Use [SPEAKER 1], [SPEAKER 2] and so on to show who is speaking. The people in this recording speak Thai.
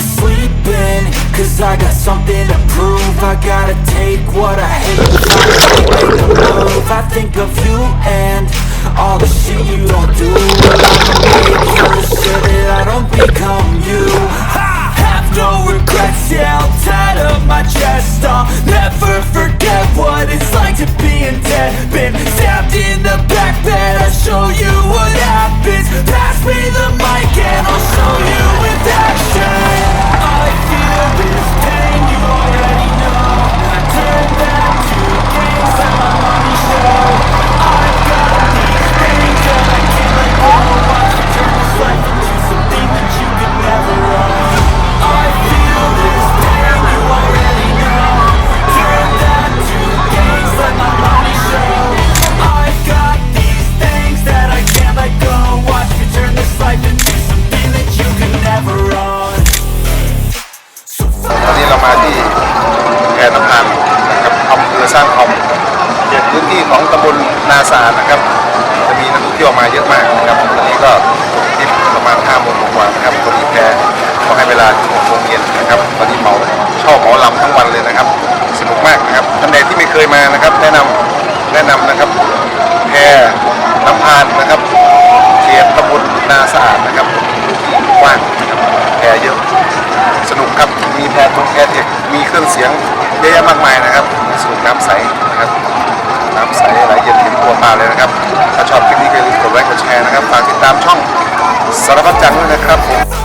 [SPEAKER 1] sleeping Cause I got something to prove. I gotta take what I hate move. I think of you and all the shit you don't do
[SPEAKER 2] มาที่แพรน้ำพานนะครับอำเภอสร้างคอมเขตพื้นที่ของตำบลนาสานะครับ จะมีนักท่องเที่ยวมาเยอะมากนะครับตอนนี้ก็ทิปประมาณ5โมงกว่านะครับตอนนี้แพรเขาให้เวลาถึง6โมงเย็นนะครับตอนนี้เหมาชอบเหมาลำทั้งวันเลยนะครับ สนุกมากนะครับท่านใดที่ไม่เคยมานะครับ แนะนำแนะนำนะครับแพรน้ำพานนะครับเขตตำบลนาสะอาดนะครับกว้าง รื่องเสียงเยอะแยะมากมายนะครับสนุกน้ำใสนะครับน้ำใสไหลเย็นถึงตัวปลาเลยนะครับ ถ้าชอบคลิปนี้ก็อย่าลืมกดไลค์กดแชร์นะครับ ฝากติดตามช่องสารพัดจังด้วยนะครับผม